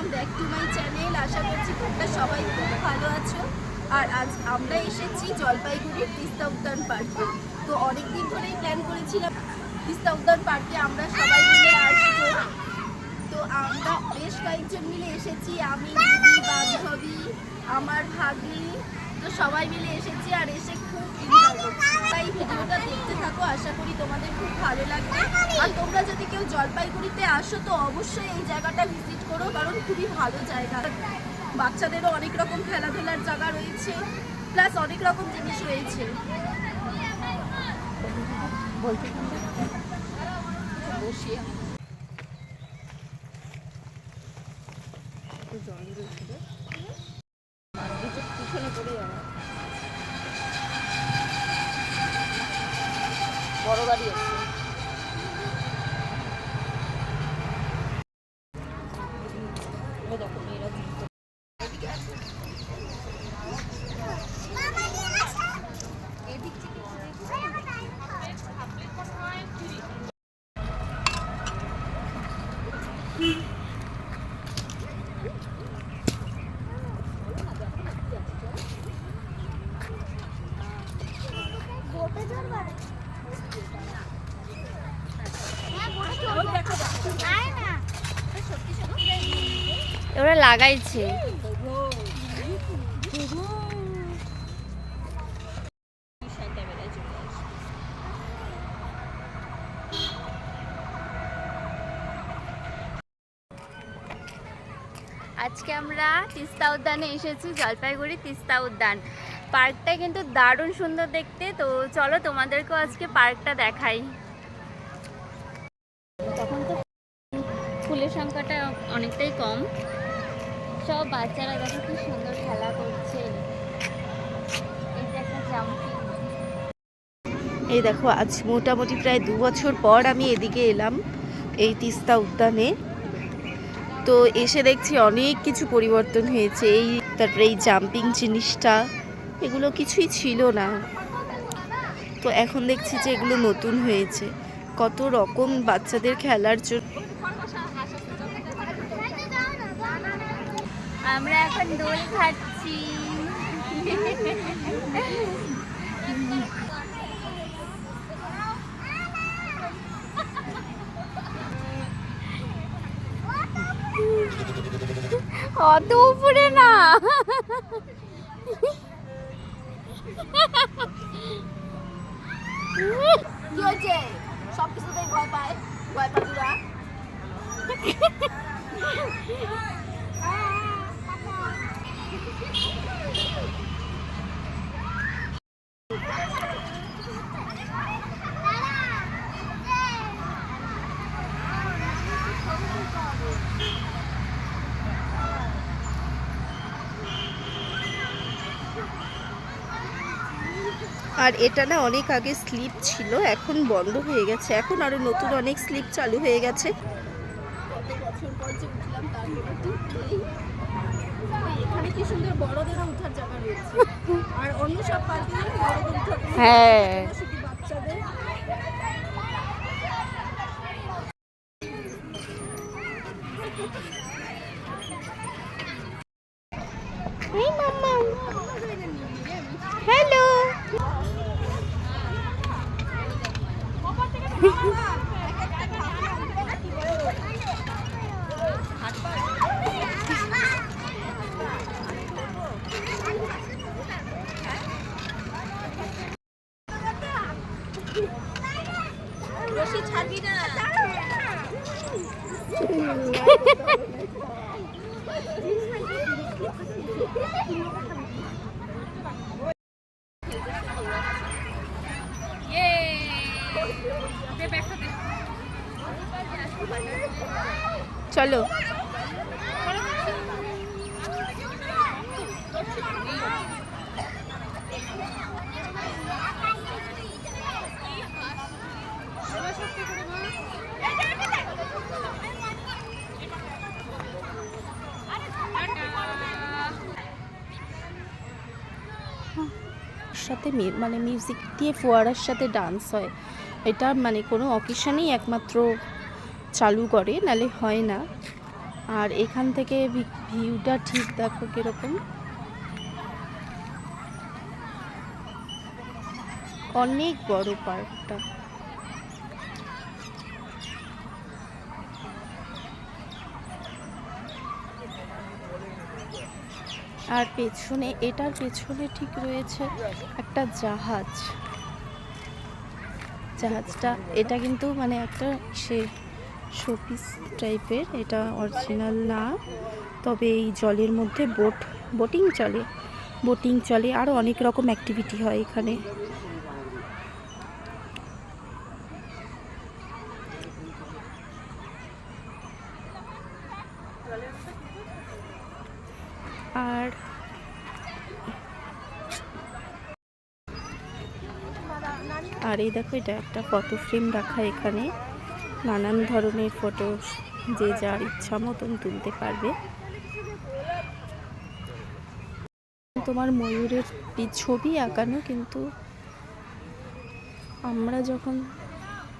Welcome back to my channel আশা করছি তোমরা সবাই খুব ভালো আছো। আর আজ আমরা এসেছি জলপাইগুড়ির তিস্তা উদ্যান পার্কে। তো অনেক দিন ধরেই প্ল্যান করেছিলাম তিস্তা উদ্যান পার্কে আমরা সবাই মিলে আসব। তো আমরা বেশ কয়েকজন মিলে এসেছি। আমি, দিদি, বান্ধবী, আমার ভাগ্নি। তো সবাই মিলে এসেছি আর এসে খুব এনজয় করছি। তাই ভিডিওটা দেখতে থাকো। আশা করি তোমাদের ভালো লাগবে। আর তোমরা যদি কেউ জলপাইগুড়িতে আসো, তো অবশ্যই এই জায়গাটা ভিজিট করো, কারণ খুবই ভালো জায়গা। বাচ্চাদেরও অনেক রকম খেলাধুলার জায়গা রয়েছে প্লাস অনেক রকম জিনিস রয়েছে। বড় গাড়ি আছে ও দেখো মেয়েরা জিতছে। এদিকে আসো। এদিক থেকে ওরা লাগাইছে। আজকে আমরা তিস্তা উদ্যানে এসেছি, জলপাইগুড়ি তিস্তা উদ্যান। পার্কটা কিন্তু দারুণ সুন্দর দেখতে। তো চলো তোমাদেরকেও আজকে পার্কটা দেখাই। তখন তো ফুলের সংখ্যাটা অনেকটাই কম। সব বাচ্চারা দেখো কি সুন্দর খেলা করছে। এই দেখো, আজ মোটামুটি প্রায় দু বছর পর আমি এদিকে এলাম, এই তিস্তা উদ্যানে। তো এসে দেখছি অনেক কিছু পরিবর্তন হয়েছে। এই তারপরে এই জাম্পিং জিনিসটা, এগুলো কিছুই ছিল না। তো এখন দেখছি যে এগুলো নতুন হয়েছে। কত রকম বাচ্চাদের খেলার জন্য আমরা এখন দোল খাচ্ছি। অত উপরে না। কি সব কিছুতেই ভয় পায় ভয় পাখিরা আর এটা না অনেক আগে স্লিপ ছিল, এখন বন্ধ হয়ে গেছে। এখন আরও নতুন অনেক স্লিপ চালু হয়ে গেছে। এখানে เพราะว่า চলো। সাথে মানে মিউজিক দিয়ে ফোয়ারার সাথে ডান্স হয়। এটা মানে কোনো অকেশনেই একমাত্র চালু করে, নালে হয় না। আর এখান থেকে ভিউটা ঠিক দেখো কীরকম। অনেক বড় পার্কটা। আর পেছনে, এটার পেছনে ঠিক রয়েছে একটা জাহাজ। জাহাজটা, এটা কিন্তু মানে একটা সে শোপিস টাইপের, এটা অরিজিনাল না। তবে এই জলের মধ্যে বোট, বোটিং চলে। বোটিং চলে আরও অনেক রকম অ্যাক্টিভিটি হয় এখানে। আর আর এই দেখো, এটা একটা ফটো ফ্রেম রাখা এখানে। নানান ধরনের ফটো যে যার ইচ্ছা মতন তুলতে পারবে। তোমার ময়ূরের ছবি আঁকানো কিন্তু আমরা যখন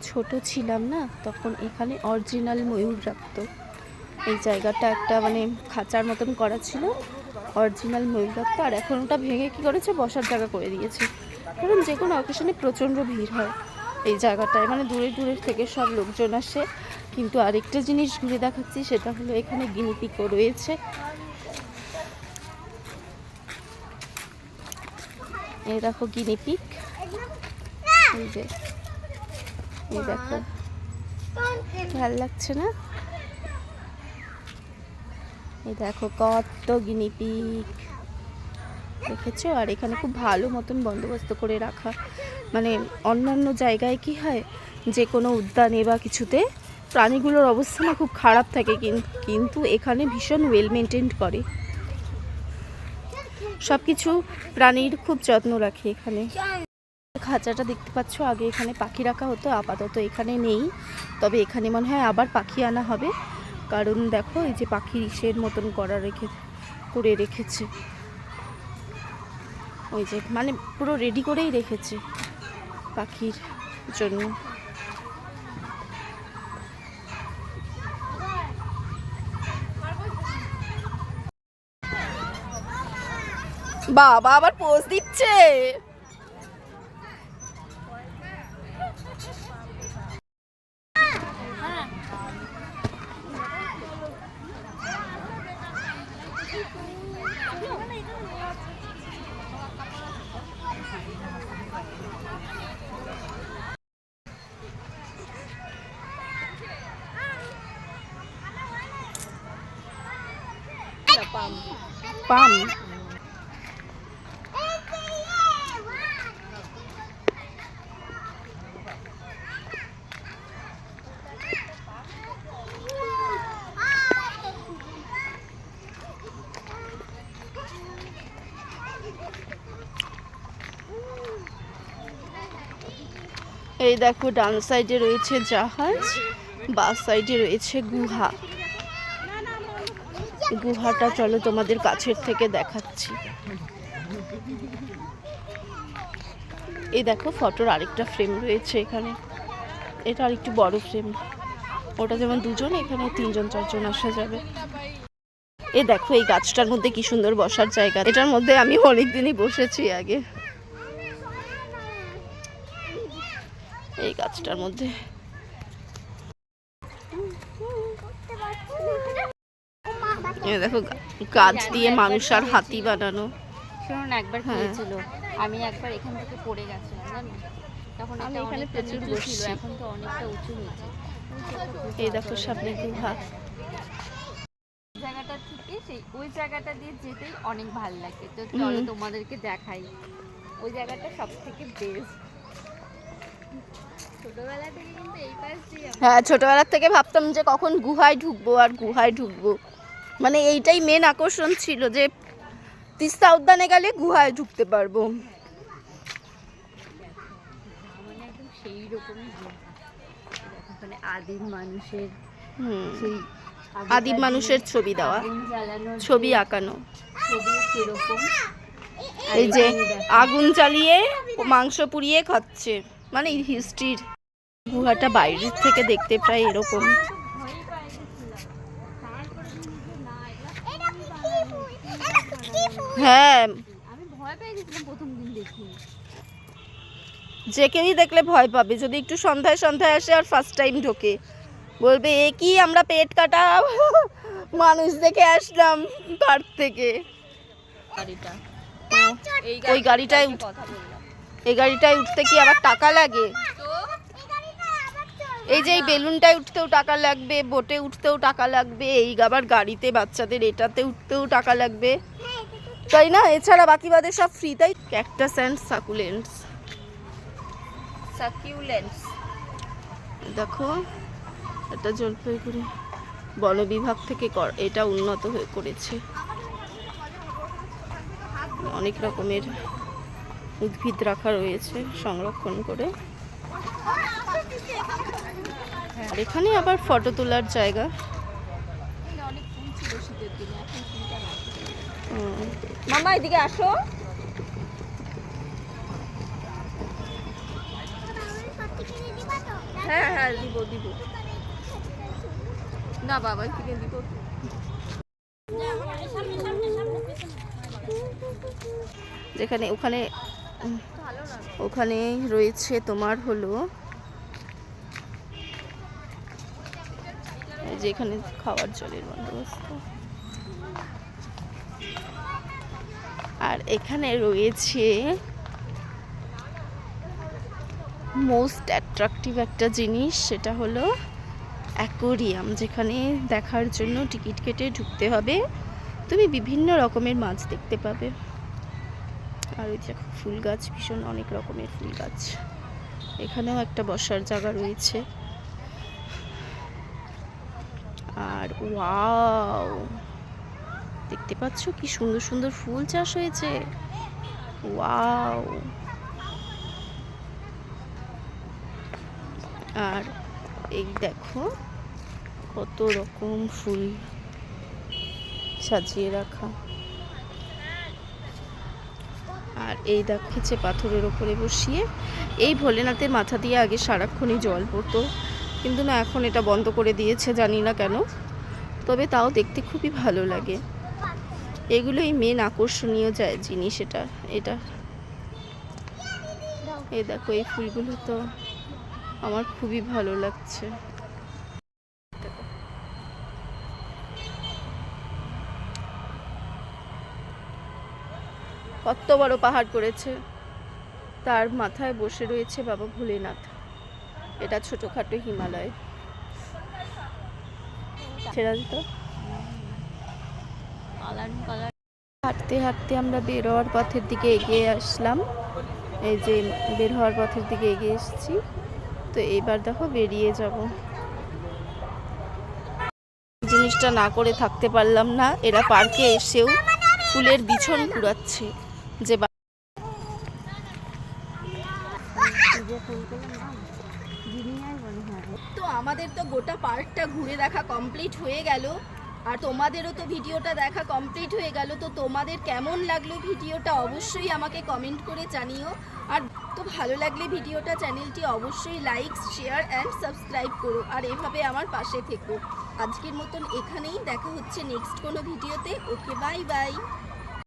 ছোট ছিলাম না, তখন এখানে অরিজিনাল ময়ূর রাখতো। এই জায়গাটা একটা মানে খাঁচার মতন করা ছিল অরিজিনাল ময়ূর রাখতো। আর এখন ওটা ভেঙে কী করেছে? বসার জায়গা করে দিয়েছে। কারণ যে কোনো অকেশনে প্রচণ্ড ভিড় হয়। এই জায়গাটায় মানে দূরে দূরের থেকে সব লোকজন আসে। কিন্তু আরেকটা জিনিস ঘুরে দেখাচ্ছি, সেটা হলো এখানে গিনিপিকও রয়েছে। এই দেখো গিনিপিক। এই দেখো। ভালো লাগছে না? এই দেখো কত গিনিপিক। দেখেছ? আর এখানে খুব ভালো মতন বন্দোবস্ত করে রাখা। মানে অন্যান্য জায়গায় কি হয়, যে কোনো উদ্যানে বা কিছুতে প্রাণীগুলোর অবস্থা না খুব খারাপ থাকে, কিন- কিন্তু এখানে ভীষণ ওয়েল মেনটেন করে। সব কিছু প্রাণীর খুব যত্ন রাখে এখানে। খাঁচাটা দেখতে পাচ্ছ, আগে এখানে পাখি রাখা হতো, আপাতত এখানে নেই। তবে এখানে মনে হয় আবার পাখি আনা হবে। কারণ দেখো, এই যে পাখির ইসের মতন করা রেখে, করে রেখেছে। ওই যে মানে পুরো রেডি করেই রেখেছে। পাখির জন্য। বাবা আবার পোজ দিচ্ছে। Pam. Pam. এই দেখো, ডান সাইডে রয়েছে জাহাজ বাস সাইডে রয়েছে গুহা। গুহাটা চলো তোমাদের কাছের থেকে দেখাচ্ছি। এই দেখো, ফটোর আরেকটা ফ্রেম রয়েছে এখানে। এটা আরেকটু বড় ফ্রেম ওটা যেমন দুজন, এখানে তিনজন, চারজন আসা যাবে। এ দেখো, এই গাছটার মধ্যে কি সুন্দর বসার জায়গা। এটার মধ্যে আমি অনেকদিনই বসেছি আগে। গাছটার মধ্যে। দেখো গাছ দিয়ে মানুষ আর হাতি বানানো। শোনো না একবার হ্যাঁ। হয়েছিল আমি একবার এখান থেকে পড়ে গেছিলাম জানো? তখন আমি এখানে প্রচুর ছিল এখন তো অনেকটা উঁচু হয়েছে। এই দেখো সামনে গুহা জায়গাটা থেকে সেই ওই জায়গাটা দিয়ে যেতেই অনেক ভালো লাগে। তো চলো তোমাদেরকে দেখাই। ওই জায়গাটা সব থেকে বেস্ট হ্যাঁ ছোটবেলার থেকে ভাবতাম যে কখন গুহায় ঢুকবো আর গুহায় ঢুকবো। মানে এইটাই মেন আকর্ষণ ছিল যে তিস্তা উদ্যানে গেলে গুহায় ঢুকতে পারব। মানে সেই রকমই ওখানে আদিম মানুষের সেই আদিম মানুষের ছবি দেওয়া ছবি আঁকানো। ছবি কীরকম এই যে আগুন চালিয়ে মাংস পুড়িয়ে খাচ্ছে। মানে হিস্ট্রির গুহাটা বাইরের থেকে দেখতে প্রায় এরকম। হ্যাঁ। যে কেউই দেখলে ভয় পাবে যদি একটু সন্ধ্যায় সন্ধ্যায় আসে আর ফার্স্ট টাইম ঢোকে। বলবে এ কি আমরা পেট কাটা মানুষ দেখে আসলাম পার্ক থেকে। গাড়িটা। ওই গাড়িটায় উঠ- কথা বললাম এই গাড়িটায় উঠতে কি আবার টাকা লাগে? এই যে এই বেলুনটায় উঠতেও টাকা লাগবে বোটে উঠতেও টাকা লাগবে এই আবার গাড়িতে বাচ্চাদের এটাতে উঠতেও টাকা লাগবে। তাই না? এছাড়া বাকি বাদে সব ফ্রি তাই? ক্যাকটাস অ্যান্ড সাকুলেন্টস সাকিউলেন্স দেখো এটা জলপাইগুড়ি বন বিভাগ থেকে কর- এটা উন্নত হয়ে করেছে। অনেক রকমের উদ্ভিদ রাখা রয়েছে সংরক্ষণ করে। আর এখানে আবার ফটো তোলার জায়গা। মামা এদিকে আসো। হ্যাঁ হ্যাঁ দিব দিব। না বাবা দিব। যেখানে ওখানে ওখানে রয়েছে তোমার হলো যেখানে খাওয়ার জলের বন্দোবস্ত। আর এখানে রয়েছে মোস্ট অ্যাট্রাকটিভ একটা জিনিস, সেটা হলো অ্যাকোরিয়াম যেখানে দেখার জন্য টিকিট কেটে ঢুকতে হবে। তুমি বিভিন্ন রকমের মাছ দেখতে পাবে। আর ওই দেখো ফুল গাছ, ভীষণ অনেক রকমের ফুল গাছ। এখানেও একটা বসার জায়গা রয়েছে। আর ওয়াও! দেখতে পাচ্ছ কি সুন্দর সুন্দর ফুল চাষ হয়েছে? ওয়াও! আর এই দেখো, কত রকম ফুল সাজিয়ে রাখা আর এই দেখাচ্ছে পাথরের ওপরে বসিয়ে এই ভোলেনাথের মাথা দিয়ে আগে সারাক্ষণই জল পড়তো। কিন্তু না, এখন এটা বন্ধ করে দিয়েছে, জানি না কেন। তবে তাও দেখতে খুবই ভালো লাগে। এগুলোই মেন আকর্ষণীয় যায় জিনিস এটা এটা। এই দেখো, এই ফুলগুলো তো আমার খুবই ভালো লাগছে। কত বড় পাহাড় করেছে। তার মাথায় বসে রয়েছে বাবা ভোলেনাথ। এটা ছোটখাটো হিমালয়। কালার হাঁটতে হাঁটতে আমরা বের হওয়ার পথের দিকে এগিয়ে আসলাম। এই যে বের হওয়ার পথের দিকে এগিয়ে এসেছি। তো এইবার দেখো বেরিয়ে যাব। জিনিসটা না করে থাকতে পারলাম না। এরা পার্কে এসেও ফুলের বিছন কুড়াচ্ছে। যে তো আমাদের তো গোটা পার্কটা ঘুরে দেখা কমপ্লিট হয়ে গেল। আর তোমাদেরও তো ভিডিওটা দেখা কমপ্লিট হয়ে গেল। তো তোমাদের কেমন লাগল ভিডিওটা অবশ্যই আমাকে কমেন্ট করে জানিও। আর তো ভালো লাগলে ভিডিওটা চ্যানেলটি অবশ্যই লাইক শেয়ার অ্যান্ড সাবস্ক্রাইব করো। আর এভাবে আমার পাশে থেকো। আজকের মতন এখানেই দেখা হচ্ছে নেক্সট কোনো ভিডিওতে। Okay bye bye